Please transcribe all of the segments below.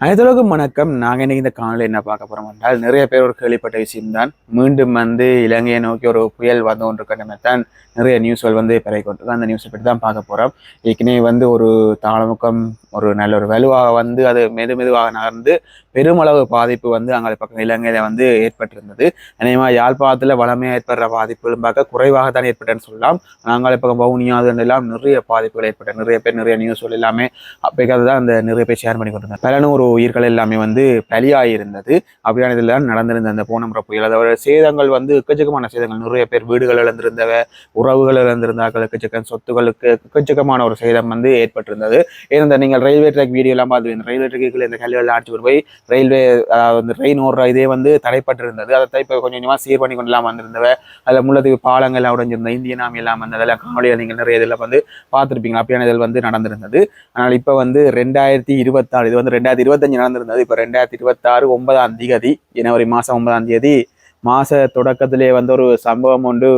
அனைத்துலகம் வணக்கம். நாங்கள் இன்றைக்கி இந்த காணொலி என்ன பார்க்க போகிறோம் என்றால் நிறைய பேர் ஒரு கேள்விப்பட்ட விஷயம்தான். மீண்டும் வந்து இலங்கையை நோக்கி ஒரு புயல் வந்து கொண்டிருக்கின்ற தான் நிறைய நியூஸ்கள் வந்து பிறகு கொண்டு அந்த நியூஸை பற்றி தான் பார்க்க போகிறோம் ஏற்கனவே வந்து ஒரு தாளமுக்கம் ஒரு நல்ல ஒரு வலுவாக வந்து அது மெது மெதுவாக நகர்ந்து பெருமளவு பாதிப்பு வந்து அங்கே பக்கம் இலங்கையில வந்து ஏற்பட்டிருந்தது. அநேகமாக யாழ்ப்பாணத்தில் வளமையாக ஏற்படுற பாதிப்புகளும் பார்க்க குறைவாக தான் ஏற்பட்டேன்னு சொல்லலாம். நாங்கள் பக்கம் வவுனியா அது எல்லாம் நிறைய பாதிப்புகள் ஏற்பட்ட நிறைய பேர் நிறைய நியூஸ் எல்லாமே அப்போக்கு தான் அந்த நிறைய பேர் ஷேர் பண்ணி கொண்டிருந்தாங்க. பலனூர் உயிர்கள் எல்லாமே வந்து பலியாயிருந்தது. அப்படியான இதெல்லாம் நடந்திருந்த அந்த போன முறை புயல் அதோட சேதங்கள் வந்து எக்கச்சக்கமான சேதங்கள். நிறைய பேர் வீடுகள் இழந்திருந்தவ உறவுகள் இழந்திருந்தார்கள். எக்கச்சக்கம் சொத்துக்களுக்கு எக்கச்சக்கமான ஒரு சேதம் வந்து ஏற்பட்டிருந்தது. ஏன்னா நீங்கள் ரயில்வே ட்ராக் வீடியோ எல்லாம் பார்த்து ரயில்வே ட்ராக்குகள் இந்த கல்விகள் அடிச்சு போய் ரயில்வே அதாவது வந்து ட்ரெயின் ஓடுற இதே வந்து தடைப்பட்டிருந்தது. அதை தான் இப்போ கொஞ்சம் கொஞ்சமாக சீர் பண்ணி கொண்டுலாம் வந்திருந்தவ அதில் முள்ளத்துக்கு பாலங்கள் எல்லாம் இந்திய நாமி எல்லாம் வந்து அதெல்லாம் காணொலியில் நீங்கள் நிறைய இதில் வந்து பார்த்துருப்பீங்க. அப்படியான இதில் வந்து நடந்திருந்தது. ஆனால் இப்போ வந்து ரெண்டாயிரத்தி இருபத்தாறு இது வந்து ரெண்டாயிரத்தி இருபத்தஞ்சு நடந்திருந்தது. இப்போ ரெண்டாயிரத்தி இருபத்தாறு ஒன்பதாம் தேதி ஜனவரி மாதம் ஒன்பதாம் தேதி மாத தொடக்கத்திலே வந்து ஒரு சம்பவம் ஒன்று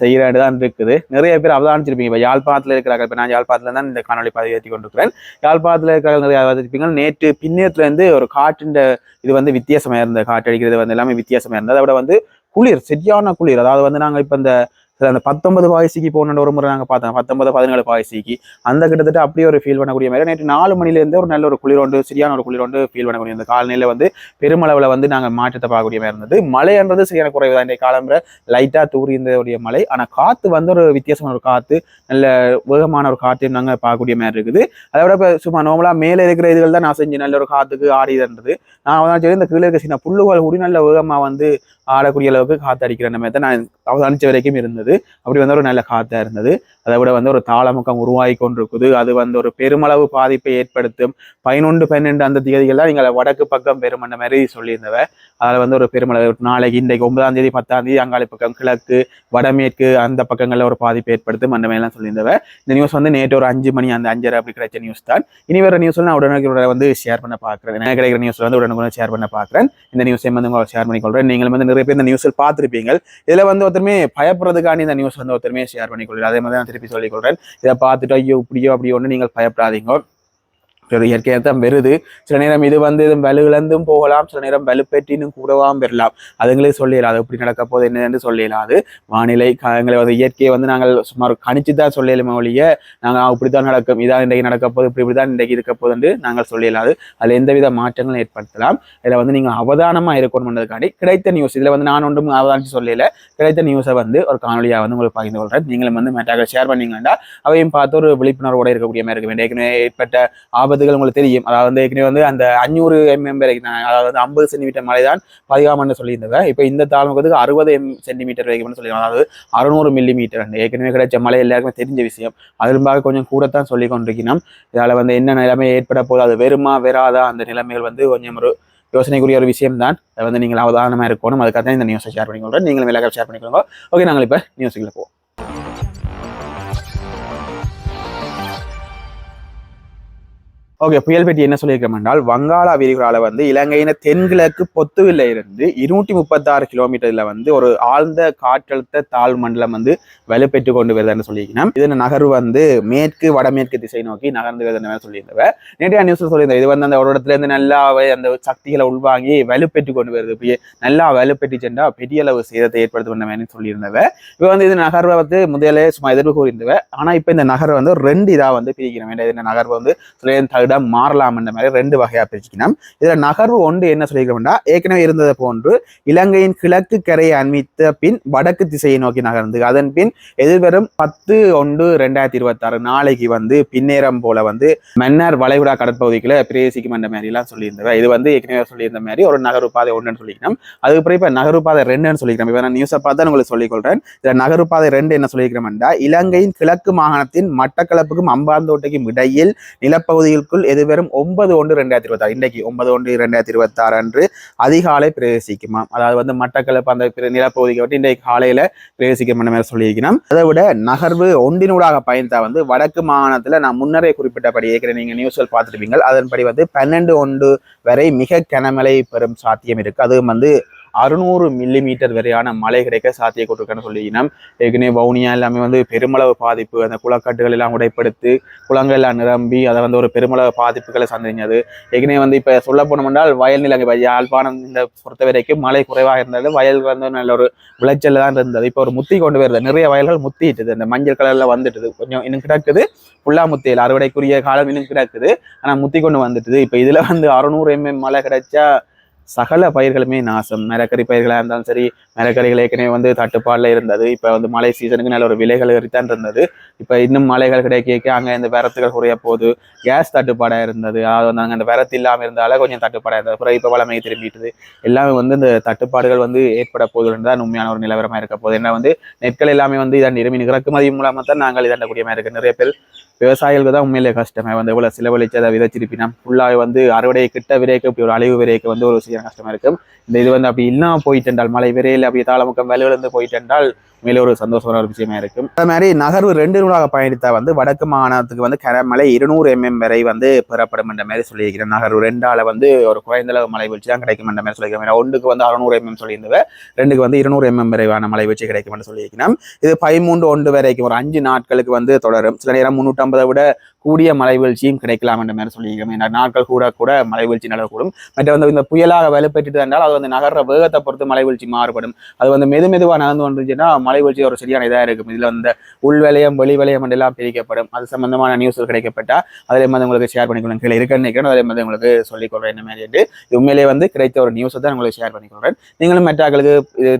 செய்கிறாண்டு தான் இருக்குது. நிறைய பேர் அவதானிச்சிருப்பீங்க இப்போ யாழ்ப்பாணத்தில் இருக்கிறார்கள். இப்போ நான் யாழ்ப்பாணத்தில் தான் இந்த காணொலி பதிவேற்றி கொண்டிருக்கிறேன். யாழ்ப்பாணத்தில் இருக்கிற நிறைய அவதானிச்சிருப்பீங்க நேற்று பின்னேற்றுலேருந்து ஒரு காற்றின் இது வந்து வித்தியாசமாக இருந்தது. காற்று அடிக்கிறது வந்து எல்லாமே வித்தியாசமாக இருந்தது. அதை விட வந்து குளிர் சரியான குளிர். அதாவது வந்து நாங்கள் இப்போ இந்த சில அந்த பத்தொன்பது பாய்சிக்கு போன ஒரு முறை நாங்கள் பார்த்தோம். பத்தொன்பது பதினேழு பாய்சிக்கு அந்த கிட்டத்தட்ட அப்படியே ஒரு ஃபீல் பண்ணக்கூடிய மாதிரி. நேற்று நாலு மணிலேருந்து ஒரு நல்ல ஒரு குளிரோண்டு சரியான ஒரு குளிர் ஒன்று ஃபீல் பண்ணக்கூடிய இந்த காலநிலையில் வந்து பெருமளவில் வந்து நாங்கள் மாற்றத்தை பார்க்கக்கூடிய மாதிரி இருந்தது. மழைன்றது சரியான குறைவு தான். இன்றைய காலம்புற லைட்டாக தூரி இருந்ததுடைய மழை. ஆனால் காற்று வந்து ஒரு வித்தியாசமான ஒரு காற்று நல்ல வேகமான ஒரு காற்றையும் நாங்கள் பார்க்கக்கூடிய மாதிரி இருக்குது. அதை விட இப்போ சும்மா நார்மலாக மேலே இருக்கிற இதுகள் தான் நான் செஞ்சு நல்ல ஒரு காற்றுக்கு ஆடிதுன்றது நான் தான் சரி இந்த கீழே இருக்க சின்ன புல்லுகள் கூடி நல்ல வேகமாக வந்து ஆடக்கூடிய அளவுக்கு காற்று அடிக்கிற மாதிரி தான் நான் அவதானிச்ச வரைக்கும் இருந்தது. அப்படி வந்து ஒரு நல்ல காத்தா இருந்தது. அதை விட வந்து ஒரு தாளமுக்கம் உருவாகி கொண்டிருக்குது. அது வந்து ஒரு பெருமளவு பாதிப்பை ஏற்படுத்தும். பதினொன்று பன்னெண்டு அந்த தேதிகள்லாம் நீங்கள் வடக்கு பக்கம் பெரும் அந்த மாதிரி சொல்லியிருந்தவ. அதில் வந்து ஒரு பெருமளவு நாளைக்கு இன்றைக்கு ஒன்பதாம் தேதி பத்தாம் தேதி அங்காளி பக்கம் கிழக்கு வடமேற்கு அந்த பக்கங்களில் ஒரு பாதிப்பை ஏற்படுத்தும் அந்த மாதிரிலாம் சொல்லியிருந்தவ. இந்த நியூஸ் வந்து நேற்று ஒரு அஞ்சு மணி அந்த அஞ்சரை அப்படி கிடைச்ச நியூஸ் தான். இனி வேறு நியூஸ் நான் உடனே வந்து ஷேர் பண்ண பார்க்குறேன். எனக்கு கிடைக்கிற நியூஸ் வந்து உடனே ஷேர் பண்ண பார்க்குறேன். இந்த நியூஸை வந்து உங்களுக்கு ஷேர் பண்ணிக்கொள்கிறேன் நீங்கள் வந்து நிறைய பேர் இந்த நியூஸில் பார்த்துருப்பீங்க. இதில் வந்து ஒருத்தருமே பயப்படுறதுக்கான பயப்படுறதுக்காண்டி இந்த நியூஸ் வந்து ஒருத்தருமே ஷேர் பண்ணிக்கொள்கிறேன். அதே மாதிரி நான் திருப்பி சொல்லிக்கொள்கிறேன். இதை பார்த்துட்டு ஐயோ இப்படியோ அப்படியோ ஒன்று நீங்கள் பயப்படாதீங்க. இயற்கையாக தான் வருது சில நேரம் இது வந்து இது வலுவிழந்தும் போகலாம் சில நேரம் வலுப்பெற்றினும் கூடவாம் பெறலாம். அதுங்களே சொல்லிடலாம் எப்படி நடக்க போகுது என்னன்னு சொல்லிடலாம். அது வானிலை காலங்களை வந்து இயற்கையை வந்து நாங்கள் சுமார் கணிச்சு தான் சொல்லலுமே ஒழிய நாங்கள் இப்படி தான் நடக்கும் இதான் இன்றைக்கு நடக்க போகுது இப்படி இப்படி தான் இன்றைக்கு இருக்க போகுதுன்னு நாங்கள் சொல்லிடலாம். அதில் எந்தவித மாற்றங்களும் ஏற்படுத்தலாம். இதில் வந்து நீங்கள் அவதானமாக இருக்கணும்ன்றதுக்காண்டி கிடைத்த நியூஸ் இதில் வந்து நான் ஒன்றும் அவதானிச்சு சொல்லல. கிடைத்த நியூஸை வந்து ஒரு காணொலியாக வந்து உங்களுக்கு பகிர்ந்து கொள்கிறேன் நீங்களும் வந்து மேட்டாக ஷேர் பண்ணீங்கன்னா அவையும் பார்த்து ஒரு விழிப்புணர்வோட இருக்கக்கூடிய மாதிரி இருக்க வேண்டிய ஏற்கனவே ஏற்பட்ட விபத்துகள் உங்களுக்கு தெரியும். அதாவது வந்து ஏற்கனவே வந்து அந்த அஞ்சூறு எம்எம் வரைக்கும் தான் அதாவது வந்து ஐம்பது சென்டிமீட்டர் மழை தான் பதிகாமன்னு சொல்லியிருந்தவ இப்போ இந்த தாழ்முகத்துக்கு அறுபது எம் சென்டிமீட்டர் வரைக்கும்னு சொல்லி அதாவது அறுநூறு மில்லிமீட்டர் ஏற்கனவே கிடைச்ச மழை எல்லாருக்குமே தெரிஞ்ச விஷயம். அதிலும்பாக கொஞ்சம் கூடத்தான் சொல்லி கொண்டிருக்கணும் இதால் வந்து என்ன நிலைமை ஏற்பட போது அது வெறுமா வெறாதா அந்த நிலைமைகள் வந்து கொஞ்சம் ஒரு யோசனைக்குரிய ஒரு விஷயம் தான் அதை வந்து நீங்கள் அவதானமாக இருக்கணும். அதுக்காக தான் இந்த நியூஸை ஷேர் பண்ணிக்கொள்கிறேன் நீங்களும் எல்லாரும் ஷேர் பண்ணிக்கோங்க ஓகே நாங்கள் இப்போ நியூஸுக்குள்ளே போவோம். ஓகே புயல் பெட்டி என்ன சொல்லியிருக்கோம் என்றால் வங்காள விரிகுடால வந்து இலங்கையின தென்கிழக்கு பொத்துவில இருந்து இருநூற்றி முப்பத்தாறு கிலோமீட்டர்ல வந்து ஒரு ஆழ்ந்த காற்றழுத்த தாழ் மண்டலம் வந்து வலுப்பெற்று கொண்டு வருதுன்னு சொல்லியிருக்கணும் இது நகர்வு வந்து மேற்கு வடமேற்கு திசை நோக்கி நகர்ந்து வருதுன்னு சொல்லியிருந்தவ நேற்றைய நியூஸ் சொல்லியிருந்தேன் இது வந்து அந்த ஒரு இடத்துல இருந்து நல்லாவே அந்த சக்திகளை உள்வாங்கி வலுப்பெற்று கொண்டு வருது. நல்லா வலுப்பெற்று சென்றா பெரிய அளவு சேதத்தை ஏற்படுத்த வேண்டும் சொல்லியிருந்தவ இப்போ வந்து இது நகர்வை வந்து முதலே சும்மா எதிர்ப்பு கூறியிருந்தவ ஆனா இப்போ இந்த நகர் வந்து ரெண்டு இதா வந்து பிரிக்கிறோம். இந்த நகர்வு வந்து இடம் மாறலாம் என்ற மாதிரி ரெண்டு வகையா பிரிச்சுக்கணும். இதுல நகர்வு ஒன்று என்ன சொல்லியிருக்கோம்னா ஏற்கனவே இருந்தது போன்று இலங்கையின் கிழக்கு கரையை அண்மித்த பின் வடக்கு திசையை நோக்கி நகர்ந்து அதன் பின் எதிர்வரும் பத்து ஒன்று ரெண்டாயிரத்தி இருபத்தி ஆறு நாளைக்கு வந்து பின்னேரம் போல வந்து மன்னர் வளைகுடா கடற்பகுதிக்குள்ள பிரவேசிக்கும் என்ற மாதிரி எல்லாம் சொல்லியிருந்தவ இது வந்து ஏற்கனவே சொல்லியிருந்த மாதிரி ஒரு நகர்வு பாதை ஒன்றுன்னு சொல்லிக்கணும். அதுக்கப்புறம் இப்ப நகர்வு பாதை ரெண்டுன்னு சொல்லிக்கிறோம். இப்ப நான் நியூஸை பார்த்தா உங்களுக்கு சொல்லிக்கொள்றேன் இதுல நகர்வு பாதை ரெண்டு என்ன சொல்லிக்கிறோம்டா இலங்கையின் கிழக்கு மாகாணத்தின் மட்டக்களப்புக்கும் அம்பாந்தோட்டைக்கும் இடையில் நாட்களுக்குள் எது வெறும் ஒன்பது ஒன்று ரெண்டாயிரத்தி இருபத்தாறு. இன்றைக்கு ஒன்பது ஒன்று ரெண்டாயிரத்தி இருபத்தாறு அன்று அதிகாலை பிரவேசிக்குமா. அதாவது வந்து மட்டக்களப்பு அந்த பிற நிலப்பகுதிக்கு விட்டு இன்றைக்கு காலையில பிரவேசிக்கும் மாதிரி சொல்லியிருக்கிறோம். அதை விட நகர்வு ஒன்றினூடாக பயணித்தா வந்து வடக்கு மாகாணத்துல நான் முன்னரே குறிப்பிட்டபடி ஏற்கனவே நீங்க நியூஸ்கள் பார்த்துருப்பீங்க. அதன்படி வந்து பன்னெண்டு ஒன்று வரை மிக கனமழை பெறும் சாத்தியம் இருக்கு. அதுவும் வந்து அறுநூறு மில்லி மீட்டர் வரையான மழை கிடைக்க சாத்திய கொண்டிருக்கன்னு சொல்லிக்கணும் ஏற்கனவே வவுனியா எல்லாமே வந்து பெருமளவு பாதிப்பு அந்த குளக்கட்டுகள் எல்லாம் உடைப்படுத்தி குளங்கள் எல்லாம் நிரம்பி அதை வந்து ஒரு பெருமளவு பாதிப்புகளை சந்திஞ்சது ஏற்கனவே வந்து இப்போ சொல்ல போனோம்னால் வயல் நிலங்கள் இப்போ யாழ்ப்பாணம் இந்த பொறுத்த வரைக்கும் மழை குறைவாக இருந்தது வயல் வந்து நல்ல ஒரு விளைச்சல் தான் இருந்தது. இப்போ ஒரு முத்தி கொண்டு வருது. நிறைய வயல்கள் முத்திட்டுது. இந்த மஞ்சள் கலர்ல வந்துட்டுது. கொஞ்சம் இன்னும் கிடக்குது. புல்லா முத்தியில். அறுவடைக்குரிய காலம் இன்னும் கிடக்குது. ஆனால் முத்தி கொண்டு வந்துட்டுது. இப்போ இதில் வந்து அறுநூறு எம்எம் மழை கிடைச்சா சகல பயிர்களுமே நாசம். மரக்கறி பயிர்களாக இருந்தாலும் சரி மரக்கறிகள் ஏற்கனவே வந்து தட்டுப்பாடில் இருந்தது. இப்போ வந்து மழை சீசனுக்கு நல்ல ஒரு விலைகள் ஏறித்தான் இருந்தது. இப்போ இன்னும் மலைகள் கிடைக்க அங்கே இந்த விரத்துகள் குறைய போகுது. கேஸ் தட்டுப்பாடாக இருந்தது. அதாவது வந்து அங்கே அந்த விரத்து இல்லாமல் இருந்தால கொஞ்சம் தட்டுப்பாடாக இருந்தது. அப்புறம் இப்போ வளமையை திரும்பிட்டுது. எல்லாமே வந்து இந்த தட்டுப்பாடுகள் வந்து ஏற்பட போகுதுன்னு தான் உண்மையான ஒரு நிலவரமாக இருக்க போகுது. ஏன்னா வந்து நெற்கள் எல்லாமே வந்து இதான் நிரம்பி இறக்குமதி மூலமாக தான் நாங்கள் இதண்டக்கூடிய மாதிரி இருக்கு. நிறைய பேர் விவசாயிகளுக்கு தான் உண்மையிலே கஷ்டமே. வந்து இவ்வளோ செலவழிச்சு அதை விதைச்சிருப்பினா ஃபுல்லாக வந்து அறுவடை கிட்ட விரைக்கு இப்படி ஒரு அழிவு விரைக்கு வந்து ஒரு கஷ்டமா இருக்கும். இந்த இது வந்து அப்படி இல்லாம போயிட்டென்றால் மழை விரையில் அப்படி தாளமுக்கம் வலுவிழந்து போயிட்டென்றால் மேலே ஒரு சந்தோஷமான ஒரு விஷயமா இருக்கும். அதே மாதிரி நகர்வு ரெண்டு நூலாக பயணித்த வந்து வடக்கு மாகாணத்துக்கு வந்து கரமலை இருநூறு எம்எம் வரை வந்து பெறப்படும் என்ற மாதிரி சொல்லியிருக்கிறேன் நகர்வு ரெண்டால வந்து ஒரு குறைந்த அளவு மழை வீழ்ச்சி தான் கிடைக்கும் என்ற மாதிரி சொல்லியிருக்கிறேன் ஒன்றுக்கு வந்து அறுநூறு எம்எம் சொல்லியிருந்தவ ரெண்டுக்கு வந்து இருநூறு எம்எம் வரைவான மழை வீழ்ச்சி கிடைக்கும் என்று சொல்லியிருக்கிறேன் இது பதிமூன்று ஒன்று வரைக்கும் ஒரு அஞ்சு நாட்களுக்கு வந்து தொடரும். சில நேரம் முன்னூற்றம்பதை விட கூடிய மழை வீழ்ச்சியும் கிடைக்கலாம் என்ற மாதிரி சொல்லியிருக்கிறோம் நாட்கள் கூட கூட மழை வீழ்ச்சி நடக்கக்கூடும் மற்ற வந்து இந்த புயலாக வலுப்பெற்றுட்டு என்றால் அது வந்து நகர வேகத்தை பொறுத்து மழை வீழ்ச்சி மாறுபடும். அது வந்து மெது மெதுவாக நடந்து வந்துச்சுன்னா மலை வீழ்ச்சி ஒரு சரியான இதாக இருக்கும். இதில் வந்து உள் வலயம் வெளி வலயம் எல்லாம் பிரிக்கப்படும். அது சம்பந்தமான நியூஸ்கள் கிடைக்கப்பட்டால் அதில் வந்து உங்களுக்கு ஷேர் பண்ணிக்கொள்ளும் கீழே இருக்கேன்னு நினைக்கிறேன் அதே வந்து உங்களுக்கு சொல்லிக்கொள்றேன் என்ன மாதிரி இது உண்மையிலேயே வந்து கிடைத்த ஒரு நியூஸை தான். உங்களுக்கு ஷேர் பண்ணிக்கொள்றேன் நீங்களும் மற்றாக்களுக்கு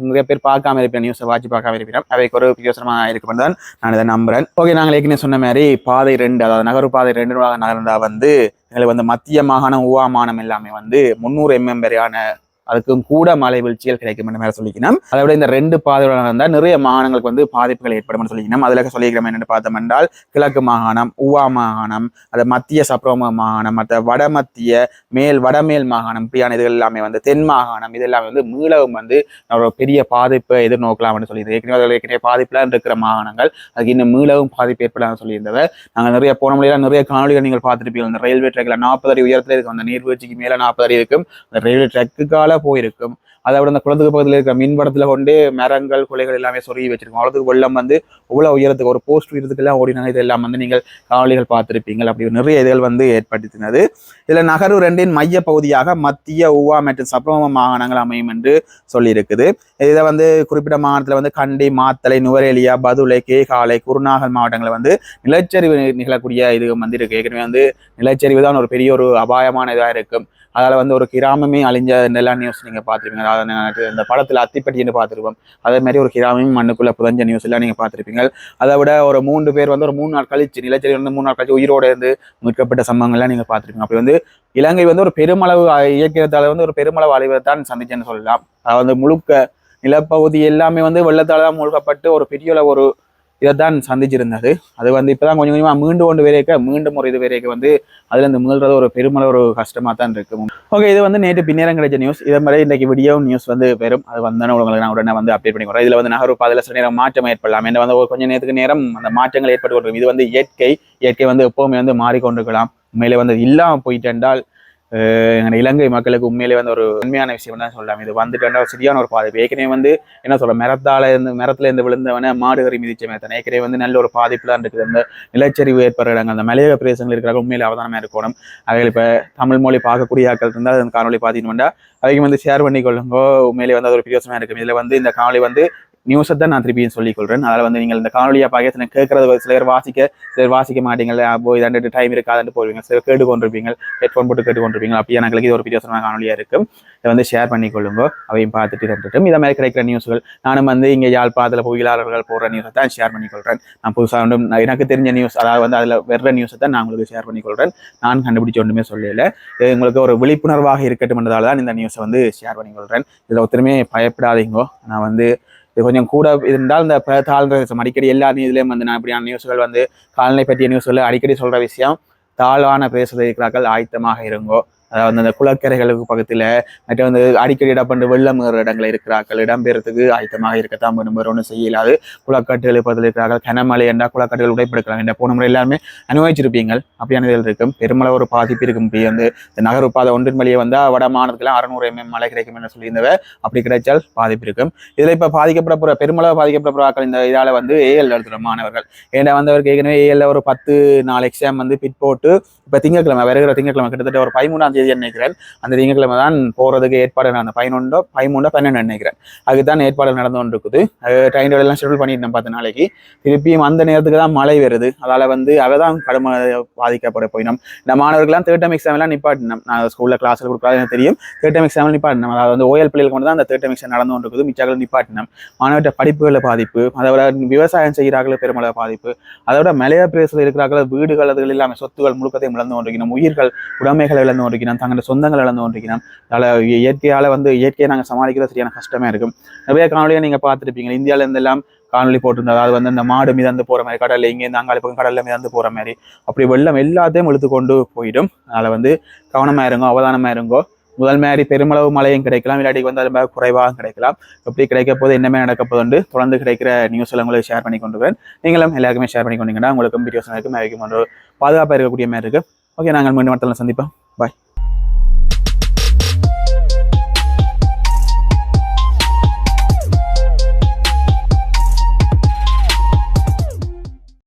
நிறைய பேர் பார்க்காம இருப்பேன் நியூஸை வாட்சி பார்க்காம இருப்பேன் அவைக்கு ஒரு யோசனமாக இருக்கும் தான் நான் இதை நம்புறேன். ஓகே நாங்கள் ஏற்கனவே சொன்ன மாதிரி பாதை ரெண்டு அதாவது நகர் பாதை ரெண்டு நகர்ந்தா வந்து எங்களுக்கு வந்து மத்திய மாகாணம் உவா மாகாணம் எல்லாமே வந்து முந்நூறு எம்எம் வரையான அதுக்கும் கூட மழை வீழ்ச்சிகள் கிடைக்கும் என்று மேலே சொல்லிக்கணும் அதை விட இந்த ரெண்டு பாதைகள் இருந்தால் நிறைய மாகாணங்களுக்கு வந்து பாதிப்புகள் ஏற்படும் சொல்லிக்கணும் அதில் சொல்லிக்கிறோம் என்னென்னு பார்த்தோம் என்றால் கிழக்கு மாகாணம் உவா மாகாணம் அது மத்திய சப்ரோம மாகாணம் மற்ற வடமத்திய மேல் வடமேல் மாகாணம் இப்படியான இதுகள் எல்லாமே வந்து தென் மாகாணம் இது எல்லாமே வந்து மீளவும் வந்து ஒரு பெரிய பாதிப்பை எதிர்நோக்கலாம்னு சொல்லி ஏற்கனவே அதில் ஏற்கனவே பாதிப்புலாம் இருக்கிற மாகாணங்கள் அதுக்கு இன்னும் மீளவும் பாதிப்பு ஏற்படலாம் சொல்லியிருந்தவ நாங்கள் நிறைய போன முறையெல்லாம் நிறைய காணொலிகள் நீங்கள் பார்த்துருப்பீங்க இந்த ரயில்வே ட்ராக்ல நாற்பது அடி உயரத்தில் இருக்கும் அந்த நீர்வீழ்ச்சிக்கு மேலே நாற்பது அடி இருக்கும். அந்த ரயில்வே ட்ராக்குக்கால போயிருக்கும். அதை விட அந்த குளத்துக்கு பக்கத்தில் இருக்கிற மின்படத்தில் கொண்டு மரங்கள் குலைகள் எல்லாமே சொருகி வச்சிருக்கோம். அவ்வளோத்துக்கு வெள்ளம் வந்து இவ்வளோ உயரத்துக்கு ஒரு போஸ்ட் உயரத்துக்கெல்லாம் ஓடினாங்க. இதெல்லாம் வந்து நீங்கள் காணொலிகள் பார்த்துருப்பீங்க அப்படி நிறைய இதுகள் வந்து ஏற்படுத்தினது. இதில் நகர்வு ரெண்டின் மைய பகுதியாக மத்திய ஊவா மற்றும் சப்ரம மாகாணங்கள் அமையும் என்று சொல்லியிருக்குது. இதை வந்து குறிப்பிட்ட மாகாணத்தில் வந்து கண்டி மாத்தலை நுவரேலியா பதுளை கேகாலை குருநாகல் மாவட்டங்களில் வந்து நிலச்சரிவு நிகழக்கூடிய இது வந்து இருக்கு. ஏற்கனவே வந்து நிலச்சரிவு தான் ஒரு பெரிய ஒரு அபாயமான இதாக இருக்கும். அதில் வந்து ஒரு கிராமமே அழிஞ்ச எல்லாம் நியூஸ் நீங்கள் பார்த்துருப்பீங்க. அதாவது அந்த இந்த படத்துல அத்திப்பட்டின்னு பார்த்துருப்போம். அதே மாதிரி ஒரு கிராமமே மண்ணுக்குள்ளே புதஞ்ச நியூஸ் எல்லாம் நீங்கள் பார்த்துருப்பீங்க. அதை விட ஒரு மூன்று பேர் வந்து ஒரு மூணு நாள் கழிச்சு நிலச்சரி வந்து மூணு நாள் கழிச்சு உயிரோடு இருந்து மீட்கப்பட்ட சம்பவங்கள்லாம் நீங்கள் பார்த்துருப்பீங்க. அப்படி வந்து இலங்கை வந்து ஒரு பெருமளவு இயக்கத்தால வந்து ஒரு பெருமளவு அழிவை தான் சந்திச்சேன்னு சொல்லலாம். அதாவது முழுக்க நிலப்பகுதி எல்லாமே வந்து வெள்ளத்தால் தான் மூழ்கப்பட்டு ஒரு பெரிய ஒரு இதைத்தான் சந்திச்சிருந்தது. அது வந்து இப்போதான் கொஞ்சம் கொஞ்சமாக மீண்டு கொண்டு வரைக்க மீண்டும் ஒரு இது வரைக்க வந்து அதில் இந்த மீள்றது ஒரு பெருமளவு ஒரு கஷ்டமாக தான் இருக்கும் ஓகே இது வந்து நேற்று பின்னேரம் கிடைச்ச நியூஸ் இதே மாதிரி இன்றைக்கு வீடியோ நியூஸ் வந்து பெரும் அது வந்தானே உங்களுக்கு நான் உடனே வந்து அப்டேட் பண்ணி இதில் வந்து நகர்வு பாதையில் சில நேரம் மாற்றம் ஏற்படலாம். என்ன வந்து ஒரு கொஞ்சம் நேரத்துக்கு நேரம் அந்த மாற்றங்கள் ஏற்பட்டு கொண்டிருக்கும். இது வந்து இயற்கை இயற்கை வந்து எப்போவுமே வந்து மாறிக்கொண்டிருக்கலாம். மேலே வந்து இல்லாம போயிட்டென்றால் எங்கள் இலங்கை மக்களுக்கு உண்மையிலே வந்து ஒரு உண்மையான விஷயம் தான் சொல்லலாம். இது வந்துட்டு ஒரு சரியான ஒரு பாதிப்பு. ஏற்கனவே வந்து என்ன சொல்ற மரத்தால இருந்து மரத்துல இருந்து விழுந்தவன மாடு கறி மிதிச்ச மேத்தன் ஏற்கனவே வந்து நல்ல ஒரு பாதிப்பு தான் இருக்குது. அந்த நிலச்சரிவு ஏற்படுற இடங்கள் அந்த மலையக பிரதேசங்கள் இருக்கிறாங்க. உண்மையிலே அவதானமாக இருக்கணும். அவைகள் இப்போ தமிழ் மொழி பார்க்கக்கூடிய ஆட்கள் இருந்தால் அந்த காணொலி பார்த்தீங்கன்னா அவைக்கு வந்து ஷேர் பண்ணிக்கொள்ளுங்க. உண்மையிலே வந்து அது ஒரு பிரியோசமாக இருக்கும். இதில் வந்து இந்த காணொலி வந்து நியூஸை தான் நான் திருப்பியும் சொல்லிக் கொள்றேன் அதில் வந்து நீங்கள் இந்த காணொலியாக பார்க்க சில கேட்கறது சிலர் வாசிக்க சிலர் வாசிக்க மாட்டீங்களே அப்போ இதாண்டு டைம் இருக்காதுன்னு போடுவீங்க சிலர் கேட்டு கொண்டிருப்பீங்க ஹெட்ஃபோன் போட்டு கேட்டு கொண்டிருப்பீங்க அப்படியே எனக்கு இது ஒரு பிரியோசனமான காணொலியாக இருக்கும் இதை வந்து ஷேர் பண்ணிக்கொள்ளுங்க. அவையும் பார்த்துட்டு இருந்துட்டும் இதை மாதிரி கிடைக்கிற நியூஸ்கள் நானும் வந்து இங்கே யாழ்ப்பாணத்தில் புயலாளர்கள் போடுற நியூஸை தான் ஷேர் பண்ணிக்கொள்கிறேன் நான் புதுசாக ஒன்றும் எனக்கு தெரிஞ்ச நியூஸ் அதாவது வந்து அதில் வர்ற நியூஸை தான் நான் உங்களுக்கு ஷேர் பண்ணிக்கொள்கிறேன் நான் கண்டுபிடிச்ச ஒன்றுமே சொல்லல. இது உங்களுக்கு ஒரு விழிப்புணர்வாக இருக்கட்டும் என்றதால தான் இந்த நியூஸை வந்து ஷேர் பண்ணிக்கொள்கிறேன் இதில் ஒருத்தருமே பயப்படாதீங்கோ. நான் வந்து இது கொஞ்சம் கூட இருந்தால் இந்த தாழ்ந்த அடிக்கடி எல்லா இதுலேயும் வந்து நான் இப்படியான நியூஸ்கள் வந்து கால்நிலை பற்றிய நியூஸ்கள் அடிக்கடி சொல்கிற விஷயம் தாழ்வான பிரதேசத்தில் இருக்கிறார்கள் ஆயத்தமாக இருங்கோ. அதாவது அந்த குளக்கரைகளுக்கு பக்கத்தில் மற்ற வந்து அடிக்கடி இடப்பட்டு வெள்ளம் இடங்களில் இடங்கள் இருக்கிறார்கள். இடம்பெறத்துக்கு ஆயத்தமாக இருக்கத்தான் வேணும் ஒன்றும் செய்யலாது குளக்கட்டுகள் பதில் இருக்கிறார்கள். கனமழை என்றால் குளக்காட்டுகள் உடைப்பெடுக்கலாம். என்ற போன முறை எல்லாருமே அனுபவிச்சிருப்பீங்க அப்படியான இதில் இருக்கும். பெருமளவு ஒரு பாதிப்பு இருக்கும். இப்படி வந்து இந்த நகர் பாதை ஒன்றின் வழியே வந்தால் வட மாநிலத்திலாம் அறநூறு எம்எம் மழை கிடைக்கும் என்று சொல்லியிருந்தவ அப்படி கிடைச்சால் பாதிப்பு இருக்கும். இதில் இப்போ பாதிக்கப்பட போகிற பெருமளவு பாதிக்கப்பட போகிறாக்கள் இந்த இதால் வந்து ஏஎல் எழுதுகிற மாணவர்கள். ஏன்னா வந்தவருக்கு ஏற்கனவே ஏஎல்ல ஒரு பத்து நாலு எக்ஸாம் வந்து பிட் போட்டு இப்போ திங்கட்கிழமை வருகிற திங்கட்கிழமை கிட்டத்தட்ட ஒரு பதிமூணாம் தேதி நினைக்கிறேன் அந்த திங்கட்கிழமை தான் போகிறதுக்கு ஏற்பாடு நான் பதினொன்றோ பதிமூன்றோ பன்னெண்டு நினைக்கிறேன் அதுக்குதான் ஏற்பாடு நடந்து கொண்டு இருக்குது ட்ரெயின் எல்லாம் ஷெடியூல் பண்ணியிருந்தேன் பத்து நாளைக்கு. திருப்பியும் அந்த நேரத்துக்கு தான் மழை வருது. அதால் வந்து அதை தான் கடுமையாக பாதிக்கப்பட போயினோம். இந்த மாணவர்கள்லாம் தேர்ட் டைம் எக்ஸாம் எல்லாம் நிப்பாட்டினோம். நான் ஸ்கூலில் கிளாஸில் கொடுக்குறது எனக்கு தெரியும். தேர்ட் டைம் எக்ஸாம் நிப்பாட்டினோம். அதாவது வந்து ஓயல் பிள்ளைகள் கொண்டு தான் அந்த தேர்ட் டைம் எக்ஸாம் நடந்து கொண்டு இருக்குது மிச்சாக்கள் நிப்பாட்டினோம். மாணவர்கிட்ட படிப்புகளில் பாதிப்பு அதை விட விவசாயம் செய்கிறார்கள் பெருமளவு பாதிப்பு அதை விட மலைய பிரதேசத்தில் இருக்கிறார்கள் வீடுகள் அதுகள் இல்லாமல் சொத்துகள் முழுக்கத்தையும் இழந்து கொண்டிருக்கணும் உயிர்கள் உடைமைகள் இழந்து கொண்டிருக்கணும் தங்களோட சொந்தங்கள் இழந்து கொண்டிருக்கணும் அதில் இயற்கையால் வந்து இயற்கையை நாங்கள் சமாளிக்கிறது சரியான கஷ்டமே இருக்கும். நிறைய காணொலியை நீங்கள் பார்த்துருப்பீங்க. இந்தியாவில் இருந்தெல்லாம் காணொலி போட்டிருந்தது. அதாவது வந்து இந்த மாடு மிதந்து போகிற மாதிரி கடலில் இங்கே இந்த அங்காளி பக்கம் கடலில் மிதந்து போகிற மாதிரி. அப்படி வெள்ளம் எல்லாத்தையும் இழுத்து கொண்டு போயிடும். அதில் வந்து கவனமாக இருங்கோ அவதானமாக இருங்கோ. முதல் மாதிரி பெருமளவு மழையும் கிடைக்கலாம். இல்லாட்டி வந்து அது மாதிரி குறைவாக கிடைக்கலாம். எப்படி கிடைக்க போது என்னமே நடக்க போதுண்டு தொடர்ந்து கிடைக்கிற நியூஸ் எல்லாம் உங்களுக்கு ஷேர் பண்ணி கொண்டு நீங்களும் எல்லாருக்குமே ஷேர் பண்ணி கொண்டீங்கன்னா உங்களுக்கும் வீடியோஸ் இருக்கும் இருக்கும் ஒரு பாதுகாப்பாக இருக்கக்கூடிய மாதிரி இருக்குது ஓகே நாங்கள் மீண்டும் இடத்துல சந்திப்போம். பாய்